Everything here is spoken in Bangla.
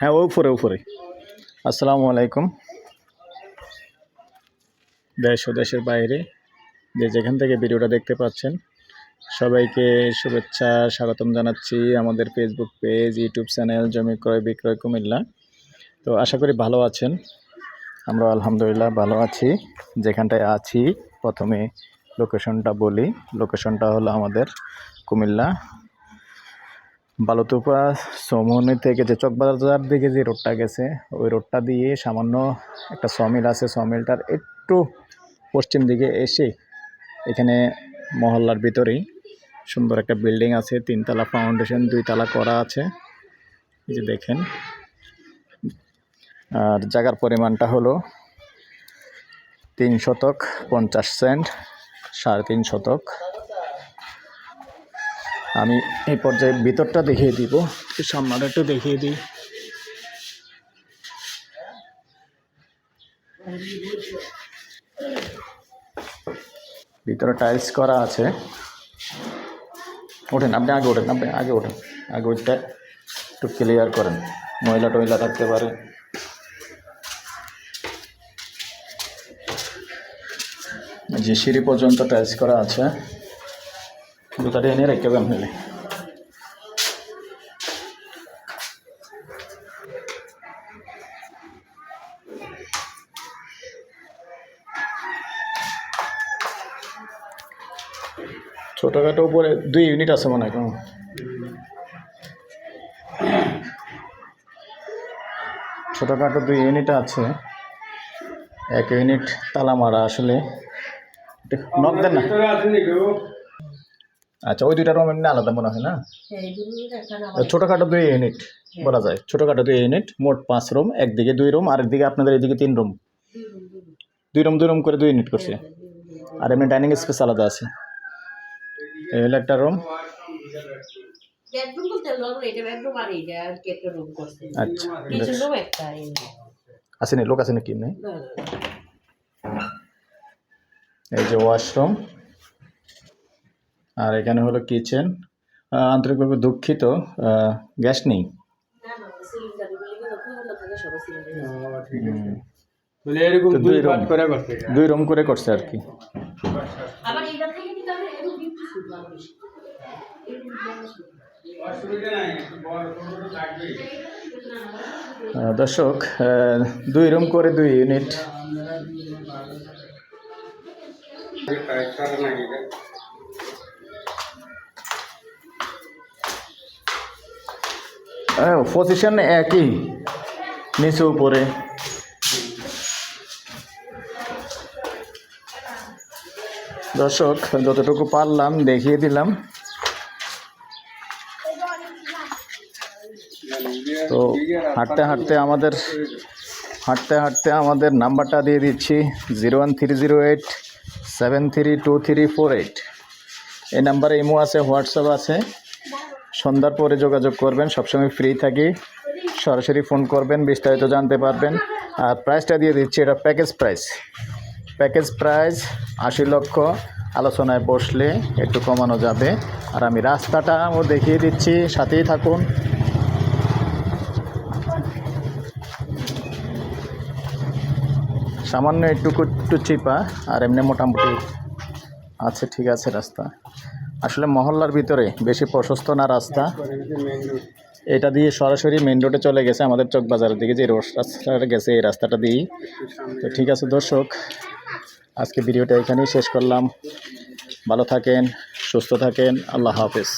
হ্যাঁ ও উপরে উপরে। আসসালামু আলাইকুম। দেশ ও দেশের বাইরে যে যেখান থেকে ভিডিওটা দেখতে পাচ্ছেন, সবাইকে শুভেচ্ছা, স্বাগতম জানাচ্ছি আমাদের ফেসবুক পেজ ইউটিউব চ্যানেল জমি ক্রয়, বিক্রয়, কুমিল্লা। তো আশা করি ভালো আছেন। আমরা আলহামদুলিল্লাহ ভালো আছি। যেখানটায় আছি, প্রথমে লোকেশনটা বলি। লোকেশনটা হলো আমাদের কুমিল্লা বালুতুপা সমনি থেকে যে চকবাজার দিকে যে রোডটা গেছে, ওই রোডটা দিয়ে সামান্য একটা সমিল আছে, সমিলটার একটু পশ্চিম দিকে এসে এখানে মহল্লার ভিতরেই সুন্দর একটা বিল্ডিং আছে, তিনতলা ফাউন্ডেশন, দুইতলা করা আছে। এই যে দেখেন। আর জায়গার পরিমাণটা হলো তিন শতক পঞ্চাশ সেন্ট, সাড়ে তিন শতক। আমি এই পর্যায়ে ভিতরটা দেখিয়ে দিব। সামনেটা একটু দেখিয়ে দিই। ভিতরে টাইলস করা আছে। ওঠেন আপনি আগে ওঠেন আপনি আগে ওঠেন। আগে ওইটা একটু ক্লিয়ার করেন। ময়লা টয়লা থাকতে পারে। যে সিঁড়ি পর্যন্ত টাইলস করা আছে। জুতাটা এনে রেখে দেন হলে ছোটোখাটো উপরে দুই ইউনিট আছে মনে হয় ছোটোখাটো দুই ইউনিট আছে। এক ইউনিট তালা মারা আসলে। নক দেন না। আচ্ছা ওই দুইটা রুম এমনি আলাদা মনে হয় না? ছোটোখাটো দুই ইউনিট বলা যায়। ছোটোখাটো দুই ইউনিট মোট পাঁচ রুম একদিকে দুই রুম আর একদিকে আপনাদের এদিকে তিন রুম দুই রুম দুই রুম করে দুই ইউনিট করছে। আর এমনি ডাইনিং স্পেস আলাদা আছে। এই হলো একটা রুম আচ্ছা আসেনি লোক আসেনি কি নেই। এই যে ওয়াশরুম আর এখানে হলো কিচেন আন্তরিকভাবে দুঃখিত গ্যাস নেই। দুই দুই করে দুই রুম করে করছে আর কি। দর্শক দুই রুম করে দুই ইউনিট পজিশন একই, নিচে উপরে। দর্শক, যতটুকু পারলাম, দেখিয়ে দিলাম। তো হাঁটতে হাঁটতে আমাদের, হাঁটতে হাঁটতে আমাদের নাম্বারটা দিয়ে দিচ্ছি, zero one three zero eight, seven three two three four eight. এই নাম্বারে ইমো আছে, হোয়াটসঅ্যাপ আছে। সন্ধ্যার পরে যোগাযোগ করবেন, সবসময় ফ্রি থাকি। সরাসরি ফোন করবেন, বিস্তারিত জানতে পারবেন। আর প্রাইসটা দিয়ে দিচ্ছি, এটা প্যাকেজ প্রাইস প্যাকেজ প্রাইস আশি লক্ষ, আলোচনায় বসলে একটু কমানো যাবে। আর আমি রাস্তাটাও দেখিয়ে দিচ্ছি, সাথেই থাকুন। সামান্য একটু একটু চিপা, আর এমনি মোটামুটি আছে, ঠিক আছে রাস্তা। আসলে মহল্লার ভিতরে বেশি প্রশস্ত না রাস্তা। এটা দিয়ে সরাসরি মেন রোডে চলে গেছে আমাদের চোখ বাজারের দিকে, যে রোড রাস্তাটা গেছে, এই রাস্তাটা দিয়েই। তো ঠিক আছে দর্শক, আজকে ভিডিওটা এখানেই শেষ করলাম। ভালো থাকেন, সুস্থ থাকেন, আল্লাহ হাফেজ।